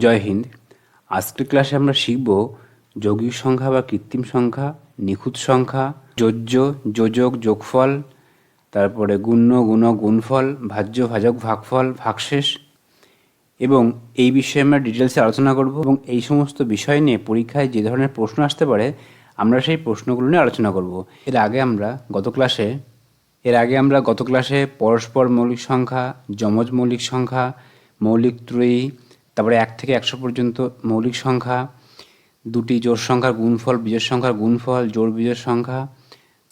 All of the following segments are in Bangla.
জয় হিন্দ। আজকের ক্লাসে আমরা শিখব যৌগিক সংখ্যা বা কৃত্রিম সংখ্যা, নিখুঁত সংখ্যা, যোজ্য, যোজক, যোগফল, তারপরে গুণ্য, গুণক, গুণফল, ভাজ্য, ভাজক, ভাগফল, ভাগশেষ এবং এই বিষয়ে আমরা ডিটেলসে আলোচনা করব এবং এই সমস্ত বিষয় নিয়ে পরীক্ষায় যে ধরনের প্রশ্ন আসতে পারে, আমরা সেই প্রশ্নগুলো নিয়ে আলোচনা করব। এর আগে আমরা গত ক্লাসে, এর আগে আমরা গত ক্লাসে পরস্পর মৌলিক সংখ্যা, যমজ মৌলিক সংখ্যা, মৌলিক ত্রয়ী তারপরে এক থেকে একশো পর্যন্ত মৌলিক সংখ্যা দুটি জোড় সংখ্যার গুণফল বিজোড় সংখ্যার গুণফল জোড় বিজোড় সংখ্যা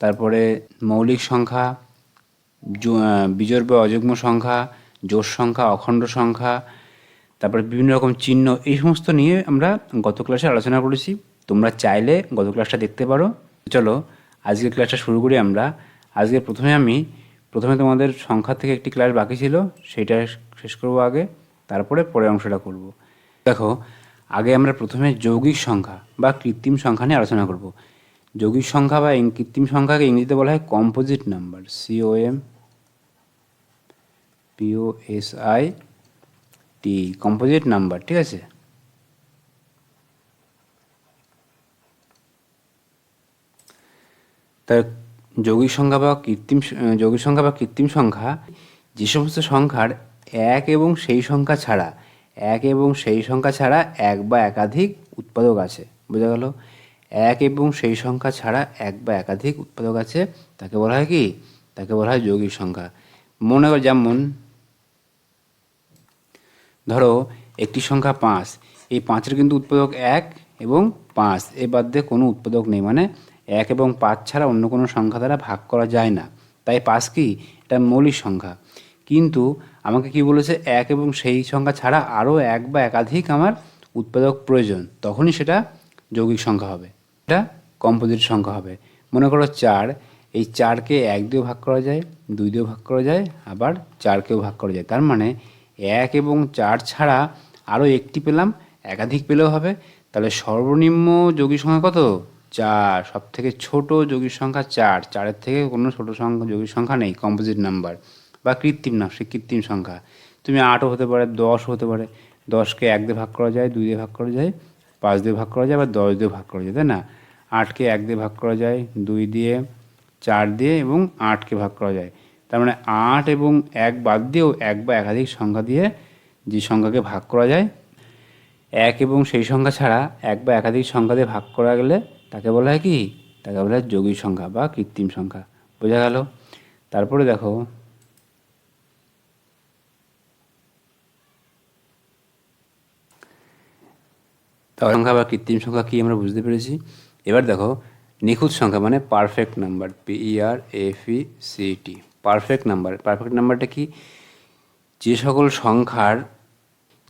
তারপরে মৌলিক সংখ্যা আহ, বা অযুগ্ম সংখ্যা জোড় সংখ্যা অখণ্ড সংখ্যা তারপরে বিভিন্ন রকম চিহ্ন এই সমস্ত নিয়ে আমরা গত ক্লাসে আলোচনা করেছি। তোমরা চাইলে গত ক্লাসটা দেখতে পারো। চলো আজকের ক্লাসটা শুরু করি আমরা। আজকে প্রথমে আমি প্রথমে তোমাদের সংখ্যা থেকে একটি ক্লাস বাকি ছিল সেইটা শেষ করব আগে। তারপরে পরের অংশটা করব। দেখো, আগে আমরা প্রথমে যৌগিক সংখ্যা বা কৃত্রিম সংখ্যা নিয়ে আলোচনা করব। যৌগিক সংখ্যা বা কৃত্রিম সংখ্যাকে ইংরেজিতে বলা হয় composite number C O M P O S I T composite number ঠিক আছে? তার যৌগিক সংখ্যা বা কৃত্রিম, যৌগিক সংখ্যা বা কৃত্রিম সংখ্যা যে সমস্ত সংখ্যার এক এবং সেই সংখ্যা ছাড়া, এক এবং সেই সংখ্যা ছাড়া এক বা একাধিক উৎপাদক আছে। বোঝা গেল? এক এবং সেই সংখ্যা ছাড়া এক বা একাধিক উৎপাদক আছে, তাকে বলা হয় কি? তাকে বলা হয় যৌগিক সংখ্যা। মনে কর যেমন, ধরো একটি সংখ্যা পাঁচ, এই পাঁচের কিন্তু উৎপাদক এক এবং পাঁচ, এ বাদ দিয়ে কোনো উৎপাদক নেই। মানে এক এবং পাঁচ ছাড়া অন্য কোনো সংখ্যা দ্বারা ভাগ করা যায় না। তাই পাঁচ কি? এটা মৌলিক সংখ্যা। কিন্তু আমাকে কি বলেছে, এক এবং সেই সংখ্যা ছাড়া আরও এক বা একাধিক আমার উৎপাদক প্রয়োজন, তখনই সেটা যৌগিক সংখ্যা হবে, এটা কম্পোজিট সংখ্যা হবে। মনে করো চার, এই চারকে এক দিয়েও ভাগ করা যায়, দুই দিয়েও ভাগ করা যায়, আবার চারকেও ভাগ করা যায়। তার মানে এক এবং চার ছাড়া আরও একটি পেলাম, একাধিক পেলেও হবে। তাহলে সর্বনিম্ন যৌগিক সংখ্যা কত? চার সব থেকে ছোটো যৌগিক সংখ্যা চার, চারের থেকে কোনো ছোটো সংখ্যা, যৌগিক সংখ্যা নেই কম্পোজিট নাম্বার বা কৃত্রিম না, সে কৃত্রিম সংখ্যা। তুমি আটও হতে পারে, দশ হতে পারে। দশকে এক দিয়ে ভাগ করা যায়, দুই দিয়ে ভাগ করা যায়, পাঁচ দিয়ে ভাগ করা যায় বা দশ দিয়ে ভাগ করা যায়, তাই না? আটকে এক দিয়ে ভাগ করা যায়, দুই দিয়ে, চার দিয়ে এবং আটকে ভাগ করা যায়। তার মানে আট এবং এক বাদ দিয়েও এক বা একাধিক সংখ্যা দিয়ে যে সংখ্যাকে ভাগ করা যায়, এক এবং সেই সংখ্যা ছাড়া এক বা একাধিক সংখ্যা দিয়ে ভাগ করা গেলে তাকে বলা হয় কি? তাকে বলা হয় যোগী সংখ্যা বা কৃত্রিম সংখ্যা। বোঝা গেল? তারপরে দেখো সংখ্যা বা কৃত্রিম সংখ্যা কি আমরা বুঝতে পেরেছি? এবার দেখো, নিখুঁত সংখ্যা মানে perfect number P E R F C T perfect number perfect নাম্বারটা কি? যে সকল সংখ্যার,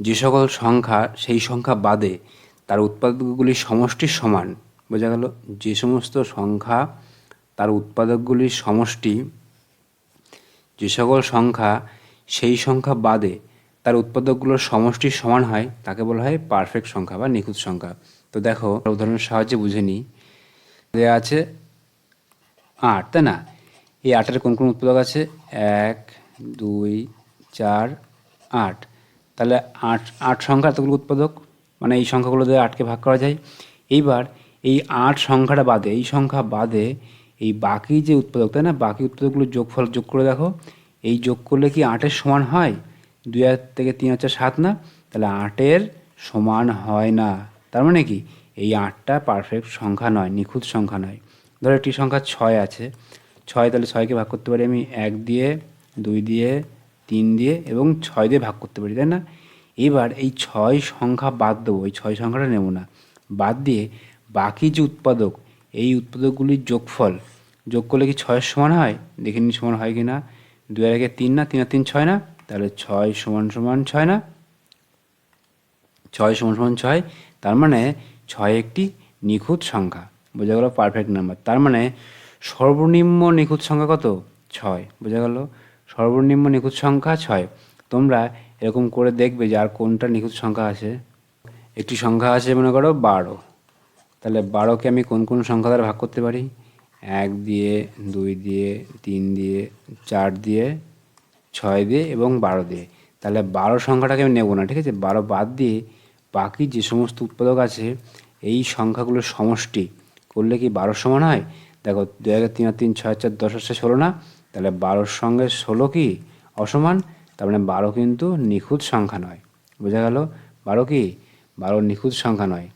যে সকল সংখ্যা, সেই সংখ্যা বাদে তার উৎপাদকগুলির সমষ্টির সমান, বোঝা গেল? যে সমস্ত সংখ্যা তার উৎপাদকগুলির সমষ্টি, যে সকল সংখ্যা, সেই সংখ্যা বাদে তার উৎপাদকগুলোর সমষ্টি সমান হয়, তাকে বলা হয় পারফেক্ট সংখ্যা বা নিখুঁত সংখ্যা। তো দেখো উদাহরণের সাহায্যে বুঝে নিই। দেওয়া আছে আট, তাই না? এই আটের কোন কোন উৎপাদক আছে? এক, দুই, চার, আট। তাহলে আট আট সংখ্যা এতগুলো উৎপাদক মানে এই সংখ্যাগুলো দিয়ে আটকে ভাগ করা যায়। এইবার এই আট সংখ্যাটা বাদে, এই সংখ্যা বাদে এই বাকি যে উৎপাদক, তাই না? বাকি উৎপাদকগুলো যোগফল যোগ করে দেখো। এই যোগ করলে কি আটের সমান হয়? দুই হাজার থেকে তিন হচ্ছে সাত না, তাহলে আটের সমান হয় না। তার মানে কি? এই আটটা পারফেক্ট সংখ্যা নয়, নিখুঁত সংখ্যা নয়। ধরো একটি সংখ্যা ছয় আছে, ছয় তাহলে ছয়কে ভাগ করতে পারি আমি এক দিয়ে, দুই দিয়ে, তিন দিয়ে এবং ছয় দিয়ে ভাগ করতে পারি, তাই না? এবার এই ছয় সংখ্যা বাদ দেবো, এই ছয় সংখ্যাটা নেব না। বাদ দিয়ে বাকি যে উৎপাদক, এই উৎপাদকগুলির যোগফল, যোগ করলে কি ছয়ের সমান হয়? দেখে নিন সমান হয় কি না দুই আর একে তিন না, তিন আর তিন ছয় না? তাহলে ছয় সমান সমান ছয় না? ছয় সমান সমান ছয়, তার মানে ছয় একটি নিখুঁত সংখ্যা। বোঝা গেল পারফেক্ট নাম্বার তার মানে সর্বনিম্ন নিখুঁত সংখ্যা কত? ছয়। বোঝা গেল সর্বনিম্ন নিখুঁত সংখ্যা ছয়। তোমরা এরকম করে দেখবে যে আর কোনটা নিখুঁত সংখ্যা আছে? একটি সংখ্যা আছে মনে করো বারো। তাহলে বারোকে আমি কোন কোন সংখ্যা দ্বারা ভাগ করতে পারি? এক দিয়ে, দুই দিয়ে, তিন দিয়ে, চার দিয়ে ছয় দিয়ে এবং বারো দিয়ে। তাহলে বারো সংখ্যাটাকে আমি নেব না, ঠিক আছে? বারো বাদ দিয়ে বাকি যে সমস্ত উৎপাদক আছে, এই সংখ্যাগুলোর সমষ্টি করলে কি বারো সমান হয়? দেখো দু হাজার তিন আর তিন, ছয়, চার, দশ হচ্ছে ষোলো না? তাহলে বারোর সঙ্গে ষোলো কি অসমান? তার মানে বারো কিন্তু নিখুঁত সংখ্যা নয়। বোঝা গেল? বারো কি? বারো নিখুঁত সংখ্যা নয়।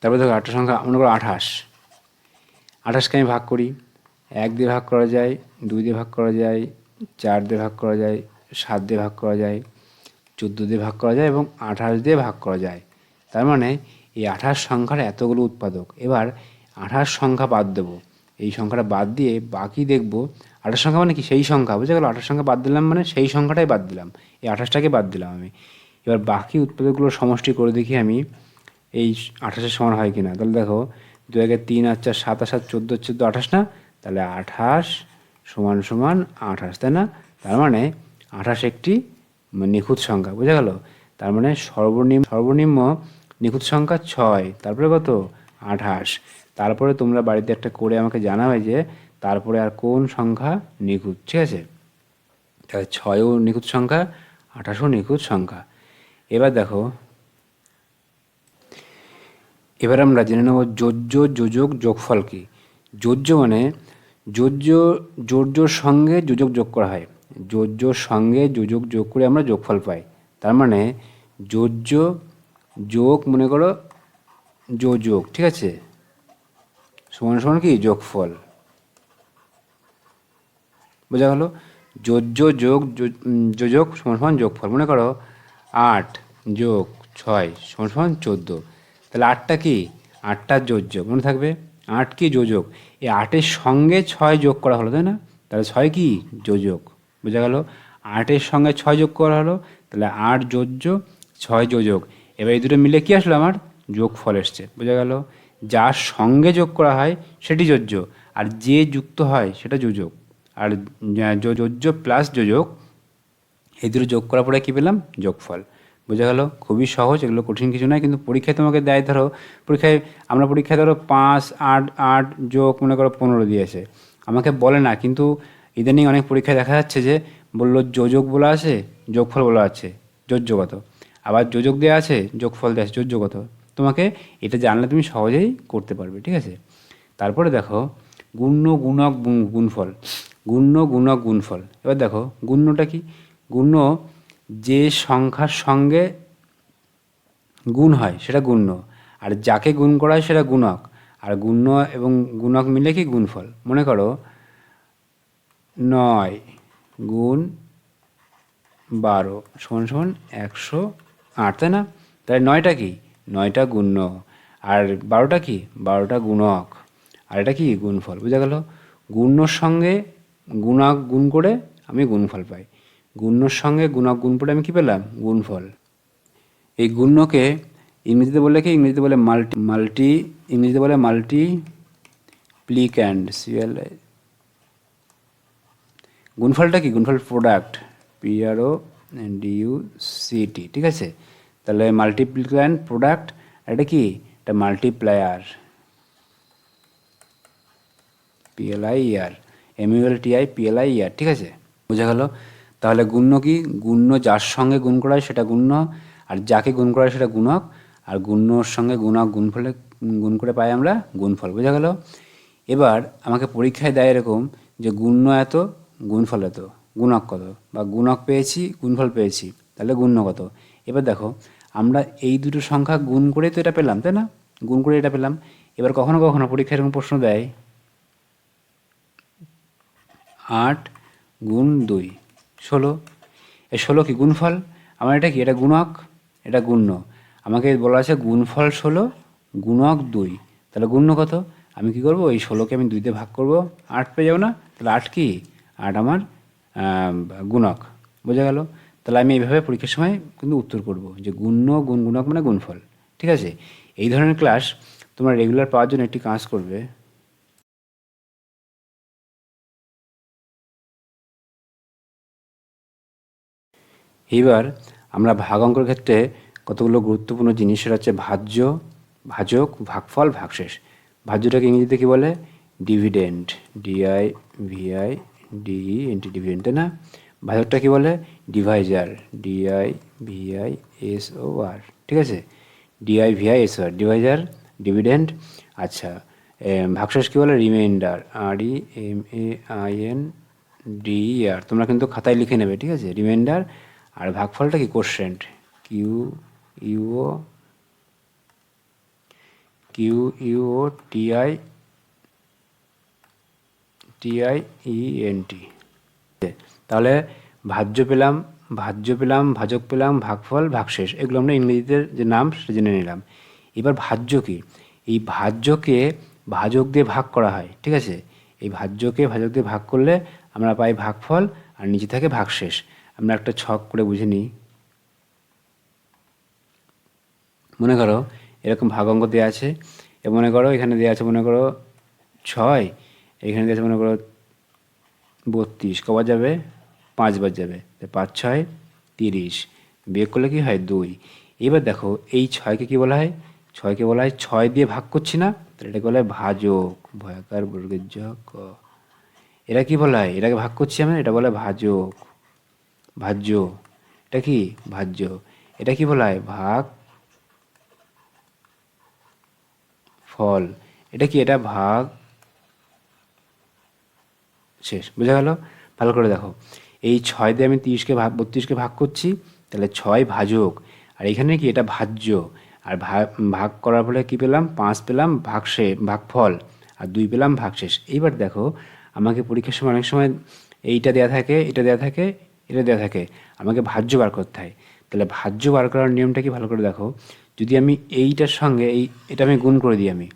তারপরে দেখো, আটটা সংখ্যা, মনে করো আঠাশ। আঠাশকে আমি ভাগ করি। এক দিয়ে ভাগ করা যায়, দুই দিয়ে ভাগ করা যায়, চার দিয়ে ভাগ করা যায়, সাত দিয়ে ভাগ করা যায়, চোদ্দ দিয়ে ভাগ করা যায় এবং আঠাশ দিয়ে ভাগ করা যায়। তার মানে এই আঠাশ সংখ্যার এতগুলো উৎপাদক। এবার আঠাশ সংখ্যা বাদ দেবো। এই সংখ্যাটা বাদ দিয়ে বাকি দেখব আঠাশ সংখ্যা মানে কি? সেই সংখ্যা। বুঝে গেল? আঠাশ সংখ্যা বাদ দিলাম মানে সেই সংখ্যাটাই বাদ দিলাম। এই আঠাশটাকে বাদ দিলাম আমি। এবার বাকি উৎপাদকগুলোর সমষ্টি করে দেখি আমি। এই আঠাশের সমান হয় কি না তাহলে দেখো দু একে তিন আর চার, সাত আর সাত, চোদ্দ চোদ্দ আঠাশ না? তাহলে আঠাশ সমান সমান আঠাশ, তাই না? তার মানে আঠাশ একটি নিখুঁত সংখ্যা, বুঝা গেল? তার মানে সর্বনিম্ন সর্বনিম্ন নিখুঁত সংখ্যা ছয়, তারপরে কত? আঠাশ। তারপরে তোমরা বাড়িতে একটা করে আমাকে জানাবে যে তারপরে আর কোন সংখ্যা নিখুঁত, ঠিক আছে? তাহলে ছয়ও নিখুঁত সংখ্যা, আঠাশও নিখুঁত সংখ্যা। এবার দেখো, এবার আমরা জেনে নেব যোজ্য যোজক যোগফল কি। যোজ্য মানে যোজ্য, যোজ্যর সঙ্গে যোজক যোগ করা হয়। যোজ্যর সঙ্গে যোজক যোগ করে আমরা যোগফল পাই। তার মানে যোজ্য যোগ মনে করো যোজক, ঠিক আছে? সমান সমান কি? যোগফল। বোঝা গেল? যোজ্য যোগ যোজক সমান সমান যোগফল। মনে করো আট যোগ ছয় সমান সমান চোদ্দ। তাহলে আটটা কি? আটটা যোজ্য। মনে থাকবে? আট কি যোজক? এই আটের সঙ্গে ছয় যোগ করা হলো, তাই না? তাহলে ছয় কি? যোজক। বোঝা গেল? আটের সঙ্গে ছয় যোগ করা হলো, তাহলে আট যোজ্য, ছয় যোজক। এবার এই দুটো মিলে কি আসলো আমার? যোগফল এসছে। বোঝা গেল? যার সঙ্গে যোগ করা হয়, সেটি যোজ্য। আর যে যুক্ত হয়, সেটা যোজক। আর যোজ্য প্লাস যোজক, এই দুটো যোগ করার পরে কী পেলাম? যোগফল। বোঝা গেল? খুবই সহজ, এগুলো কঠিন কিছু নয়, কিন্তু পরীক্ষায় তোমাকে দেয়, ধরো, পরীক্ষায় আমরা পরীক্ষায় ধরো পাঁচ, আট আট যোগ মনে করো পনেরো দিয়েছে। আমাকে বলে না, কিন্তু ইদানিং অনেক পরীক্ষায় দেখা যাচ্ছে যে, বলল যোজক বলা আছে, যোগফল বলা আছে যোজ্যগত আবার যোজক দেওয়া আছে, যোগফল দেওয়া আছে যোজ্যগত তোমাকে এটা জানলে তুমি সহজেই করতে পারবে, ঠিক আছে? তারপরে দেখো, গুণ্য গুণক গুণফল। গুণ্য গুণক গুণফল। এবার দেখো, গুণ্যটা কি? গুণ্য যে সংখ্যার সঙ্গে গুণ হয়, সেটা গুণ্য। আর যাকে গুণ করা সেটা গুণক। আর গুণ্য এবং গুণক মিলে কি? গুণফল। মনে করো, নয় গুণ বারো সমান সমান একশো আট, তাই না? তাই নয়টা কি? নয়টা গুণ্য। আর বারোটা কি? বারোটা গুণক। আর এটা কি? গুণফল। বুঝা গেল? গুণ্যর সঙ্গে গুণক গুণ করে আমি গুণফল পাই। গুণ্যর সঙ্গে গুণক গুণ পড়ে আমি কী পেলাম? গুণফল। এই গুণ্যকে ইংরেজিতে বলে কি? ইংরেজিতে বলে মাল্টি মাল্টি, ইংরেজিতে বলে মাল্টি প্লিক্যান্ড সিএল গুণফলটা কি? গুণফল প্রোডাক্ট পিআরও ডিইউ সিটি ঠিক আছে? তাহলে মাল্টিপ্লিক্যান্ড প্রোডাক্ট এটা কি? এটা multiplier. PLI ER MUL TI PLI ER ঠিক আছে? বোঝা গেল? তাহলে গুণ্য কি? গুণ্য যার সঙ্গে গুণ করা হয় সেটা গুণ্য, আর যাকে গুণ করা হয় সেটা গুণক, আর গুণ্যর সঙ্গে গুণক গুণফলে, গুণ করে পাই আমরা গুণফল, বোঝা গেল? এবার আমাকে পরীক্ষায় দেয় এরকম যে গুণ্য এত, গুণফল এত, গুণক কত? বা গুণক পেয়েছি, গুণফল পেয়েছি, তাহলে গুণ্য কত? এবার দেখো, আমরা এই দুটো সংখ্যা গুণ করেই তো এটা পেলাম, তাই না? গুণ করে এটা পেলাম। এবার কখনো কখনো পরীক্ষায় এরকম প্রশ্ন দেয়। আট গুণ দুই। ষোলো। এই ষোলো কি গুণফল? আমার এটা কি? এটা গুণক? এটা গুণ্য। আমাকে বলা আছে গুণফল ষোলো, গুণক দুই। তাহলে গুণ্য কত? আমি কি করব? এই ষোলোকে আমি দুইতে ভাগ করব। আট পেয়ে যাব না? তাহলে আট কি? আট আমার গুণক। বোঝা গেল? তাহলে আমি এইভাবে পরীক্ষার সময় কিন্তু উত্তর করব যে গুণ্য, গুণ, গুণক মানে গুণফল। ঠিক আছে? এই ধরনের ক্লাস তোমরা রেগুলার পাওয়ার জন্য একটি কাজ করবে। এইবার আমরা ভাগ অঙ্কের ক্ষেত্রে কতগুলো গুরুত্বপূর্ণ জিনিস, সেটা হচ্ছে ভাজ্য, ভাজক, ভাগফল, ভাগশেষ। ভাজ্যটাকে ইংরেজিতে কী বলে? Dividend DI VI DE into dividend তাই না? ভাজকটা কি বলে? Divisor DI VI S O R ঠিক আছে? D I V I S R divisor dividend আচ্ছা ভাগশেষ কী বলে? Remainder R E M A I N D R তোমরা কিন্তু খাতায় লিখে নেবে, ঠিক আছে? রিমাইন্ডার আর ভাগফলটা কি? Quotient Q U O Q U O T I T I N T তাহলে ভাজ্য পেলাম ভাজ্য পেলাম, ভাজক পেলাম, ভাগফল, ভাগশেষ। এগুলো আমরা ইংরেজিতে যে নাম সেটা জেনে নিলাম। এবার ভাজ্য কি? এই ভাজ্যকে ভাজক দিয়ে ভাগ করা হয়, ঠিক আছে? এই ভাজ্যকে ভাজক দিয়ে ভাগ করলে আমরা পাই ভাগফল, আর নিচে থাকে ভাগশেষ। আমরা একটা ছক করে বুঝে নিই। মনে করো, এরকম ভাগ অঙ্ক দেওয়া আছে, এ মনে করো এখানে দেওয়া আছে মনে করো ছয়, এখানে দেওয়া আছে মনে করো বত্রিশ, কবার যাবে? পাঁচবার যাবে। পাঁচ, ছয়, তিরিশ, বিয়োগ করলে কি হয়? দুই। এবার দেখো, এই ছয়কে কি বলা হয়? ছয়কে বলা হয় ছয় দিয়ে ভাগ করছি না? তাহলে এটাকে বলা হয় ভাজক, ভয়াকার বর্গের ক এরা কি বলা হয়? এটাকে ভাগ করছি আমরা, এটা বলে ভাজক। ভাজ্য। এটা কি ভাজ্য? এটা কি বলা হয়? ভাগ, ফল। এটা কি এটা ভাগ? শেষ। বোঝা গেল? ভালো করে দেখো। এই ছয় দিয়ে আমি তিরিশকে ভাগ বত্রিশকে ভাগ করছি, তাহলে ছয় ভাজক। আর এখানে কি এটা ভাজ্য? আর ভাগ ভাগ করার ফলে কি পেলাম? পাঁচ পেলাম ভাগশে ভাগফল আর দুই পেলাম ভাগশেষ এইবার দেখো, আমাকে পরীক্ষার সময় অনেক সময় এইটা দেওয়া থাকে, এটা দেওয়া থাকে এটা দেওয়া থাকে, আমাকে ভাজ্য বার করতে হয়। তাহলে ভাজ্য বার করার নিয়মটা কি? ভালো করে দেখো। যদি আমি এইটার সঙ্গে এই, এটা আমি গুণ করে দিই আমি।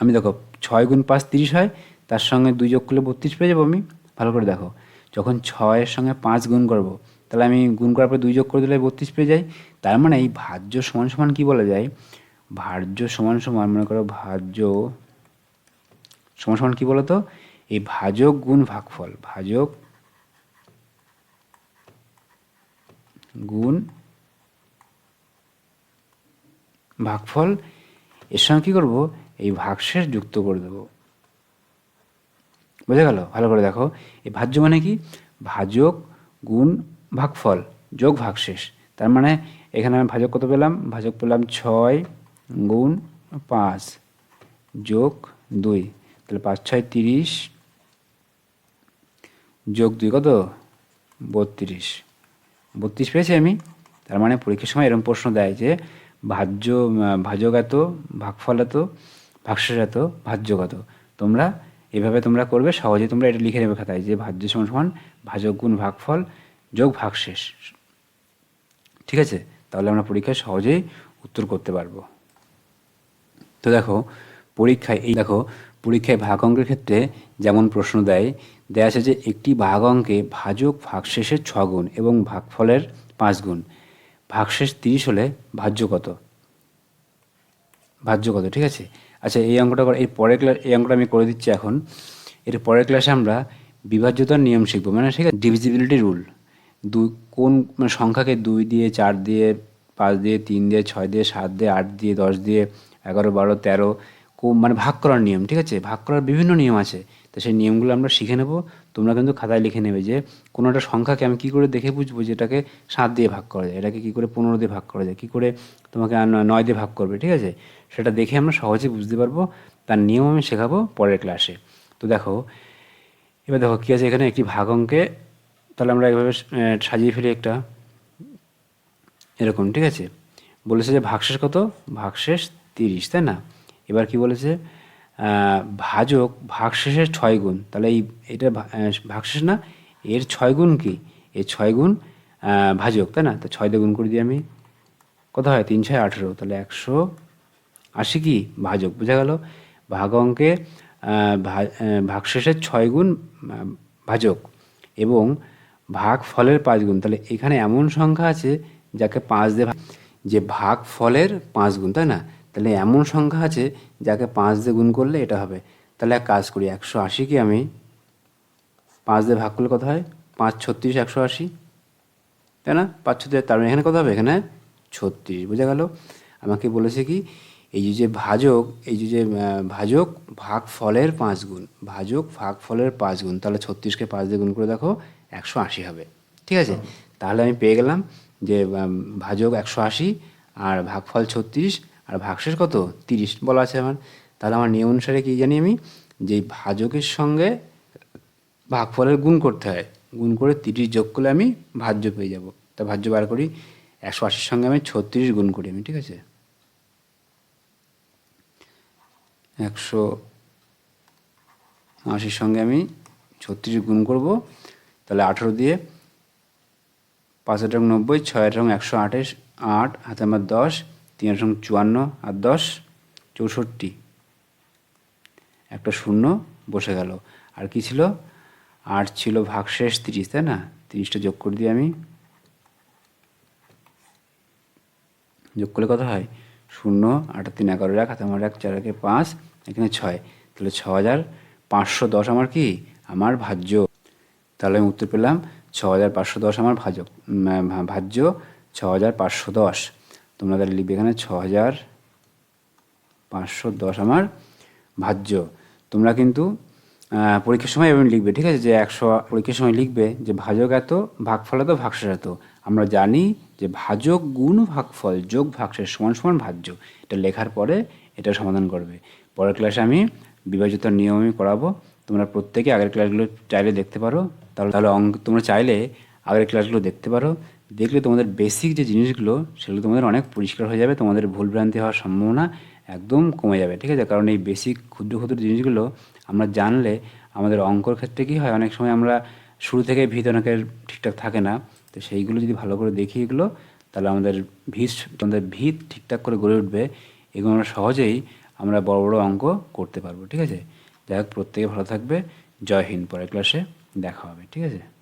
আমি দেখো, ছয় গুণ পাঁচ তিরিশ হয়, তার সঙ্গে দুই যোগ করলে বত্রিশ পেয়ে যাব আমি। ভালো করে দেখো। যখন ছয়ের সঙ্গে পাঁচ গুণ করব, তাহলে আমি গুণ করার পরে দুই যোগ করে দিলে বত্রিশ পেয়ে যাই। তার মানে এই ভাজ্য সমান সমান কি বলা যায়? ভাজ্য সমান সমান, মনে করো ভাজ্য সমান সমান কি বলতো? এই ভাজক গুণ ভাগফল। ভাজক গুণ ভাগফল, এর সঙ্গে কী করব? এই ভাগশেষ যুক্ত করে দেবো। বোঝা গেল? ভালো করে দেখো। এই ভাজ্য মানে কি? ভাজক গুণ ভাগফল, যোগ ভাগশেষ। তার মানে এখানে আমি ভাজক কত পেলাম? ভাজক পেলাম ছয় গুণ পাঁচ, যোগ দুই। তাহলে পাঁচ, ছয়, তিরিশ, যোগ দুই কত? বত্রিশ। বত্রিশ পেয়েছি আমি। তার মানে পরীক্ষার সময় এরকম প্রশ্ন দেয় যে ভাজ্য আহ, ভাজক এত ভাগফল এত ভাগশেষ এত ভাজ্য তোমরা এভাবে তোমরা করবে সহজে তোমরা এটা লিখে নেবে খাতায় যে ভাজ্য সমান সমান ভাজক গুণ ভাগফল যোগ ভাগশেষ। ঠিক আছে? তাহলে আমরা পরীক্ষায় সহজেই উত্তর করতে পারব। তো দেখো পরীক্ষায় এই দেখো পরীক্ষায় ভাগ অঙ্কের ক্ষেত্রে যেমন প্রশ্ন দেয় দেয়া আছে যে একটি ভাগ অঙ্কে ভাজক ভাগশেষের ছ গুণ এবং ভাগফলের পাঁচ গুণ। ভাগশেষ তিরিশ হলে ভাজ্য কত? ভাজ্য কত, ঠিক আছে? আচ্ছা এই অঙ্কটা এই পরের ক্লাস এই অঙ্কটা আমি করে দিচ্ছি এখন। এর পরের ক্লাসে আমরা বিভাজ্যতার নিয়ম শিখব। মানে ঠিক আছে ডিভিজিবিলিটি রুল দুই কোন মানে সংখ্যাকে দুই দিয়ে চার দিয়ে পাঁচ দিয়ে তিন দিয়ে ছয় দিয়ে সাত দিয়ে আট দিয়ে দশ দিয়ে এগারো, বারো, তেরো মানে ভাগ করার নিয়ম, ঠিক আছে? ভাগ করার বিভিন্ন নিয়ম আছে। তো সেই নিয়মগুলো আমরা শিখে নেব। তোমরা কিন্তু খাতায় লিখে নেবে যে কোনো একটা সংখ্যাকে আমি কী করে দেখে বুঝব যে এটাকে সাত দিয়ে ভাগ করা যায়, এটাকে কী করে পনেরো দিয়ে ভাগ করা যায়, কী করে তোমাকে নয়- দিয়ে ভাগ করবে, ঠিক আছে? সেটা দেখে আমরা সহজে বুঝতে পারব, তার নিয়ম আমি শেখাবো পরের ক্লাসে তো দেখো, এবার দেখো কী আছে এখানে একটি ভাগ অঙ্কে, তাহলে আমরা এভাবে সাজিয়ে ফেলি একটা, এরকম, ঠিক আছে? বলেছে যে ভাগশেষ কত? ভাগশেষ তিরিশ, তাই না? এবার কি বলেছে? ভাজক ভাগশেষের ছয় গুণ। তাহলে এই এটা ভাগশেষ না, এর ছয় গুণ কি? এর ছয় গুণ ভাজক, তাই না? তো ছয় দিয়ে গুণ করে দিই আমি। কত হয়? তিন, ছয়, আঠেরো। তাহলে একশো আশি কি? ভাজক, বোঝা গেল? ভাগ অঙ্কে ভাগশেষের ছয় গুণ ভাজক এবং ভাগ ফলের পাঁচ গুণ। তাহলে এখানে এমন সংখ্যা আছে যাকে পাঁচ দিয়ে যে ভাগ ফলের পাঁচ গুণ, তাই না? তাহলে এমন সংখ্যা আছে যাকে পাঁচ দিয়ে গুণ করলে এটা হবে। তাহলে এক কাজ করি একশো আশিকে আমি পাঁচ দিয়ে ভাগ করলে কত হয়? পাঁচ ছত্রিশ একশো আশি। তাই না? পাঁচ ছত্রিশ তার মানে এখানে কত হবে? এখানে ছত্রিশ বোঝা গেল? আমাকে বলেছে কি এই যে ভাজক এই যে যে ভাজক ভাগ ফলের পাঁচ গুণ ভাজক ভাগ ফলের পাঁচ গুণ তাহলে ছত্রিশকে পাঁচ দিয়ে গুণ করে দেখো একশো আশি হবে। ঠিক আছে? তাহলে আমি পেয়ে গেলাম যে ভাজক একশো আশি আর ভাগফল ছত্রিশ আর ভাগশেষ কত? তিরিশ বলা আছে আমার। তাহলে আমার নিয়ম অনুসারে কী জানি আমি? যে ভাজকের সঙ্গে ভাগফলের গুণ করতে হয়। গুণ করে তিরিশ যোগ করলে আমি ভাজ্য পেয়ে যাব। তা ভাজ্য বার করি। একশো আশির সঙ্গে আমি ছত্রিশ গুণ করি আমি, ঠিক আছে? একশো আশির সঙ্গে আমি ছত্রিশ গুণ করব। তাহলে আঠেরো দিয়ে পাঁচ আট রং নব্বই, ছয় রং একশো আঠাশ, আট, হাতে আমার দশ তিন রং চুয়ান্ন আর দশ চৌষট্টি। একটা শূন্য বসে গেল। আর কি ছিল? আট ছিল ভাগশেষ তিরিশ, তাই না? তিরিশটা যোগ করে দিই আমি। যোগ করলে কত হয়? শূন্য, আট তিন, এগারো, এক, হাতে আমার এক, চার, একে পাঁচ, এখানে ছয়। তাহলে ছ হাজার পাঁচশো দশ আমার কি? আমার ভাজ্য। তাহলে আমি উত্তর পেলাম ছ হাজার পাঁচশো দশ আমার ভাজক ভাজ্য ছ হাজার পাঁচশো দশ। তোমরা তাহলে লিখবে এখানে ছ হাজার পাঁচশো দশ আমার ভাজ্য। তোমরা কিন্তু পরীক্ষার সময় এভাবে লিখবে, ঠিক আছে? যে একশো পরীক্ষার সময় লিখবে যে ভাজক এত, ভাগফল এত, ভাগশেষ এত। আমরা জানি যে ভাজক গুণ ভাগফল যোগ ভাগশেষ সমান সমান ভাজ্য। এটা লেখার পরে এটা সমাধান করবে। পরের ক্লাসে আমি বিভাজিত আমি করাবো। তোমরা প্রত্যেকে আগের ক্লাসগুলো চাইলে দেখতে পারো। তাহলে তাহলে অঙ্ক, তোমরা চাইলে আগের ক্লাসগুলো দেখতে পারো। দেখলে তোমাদের বেসিক যে জিনিসগুলো, সেগুলো তোমাদের অনেক পরিষ্কার হয়ে যাবে, তোমাদের ভুলভ্রান্তি হওয়ার সম্ভাবনা একদম কমে যাবে, ঠিক আছে? কারণ এই বেসিক ক্ষুদ্র ক্ষুদ্র জিনিসগুলো আমরা জানলে আমাদের অঙ্কর ক্ষেত্রে কী হয়? অনেক সময় আমরা শুরু থেকে ভিত অনেকের ঠিকঠাক থাকে না। তো সেইগুলো যদি ভালো করে দেখি এগুলো, তাহলে আমাদের ভিত আমাদের ভিত ঠিকঠাক করে গড়ে উঠবে। এগুলো আমরা সহজেই আমরা বড় বড় অঙ্ক করতে পারব, ঠিক আছে? যাই হোক, প্রত্যেকে ভালো থাকবে। জয় হিন্দ, পরের ক্লাসে দেখা হবে, ঠিক আছে?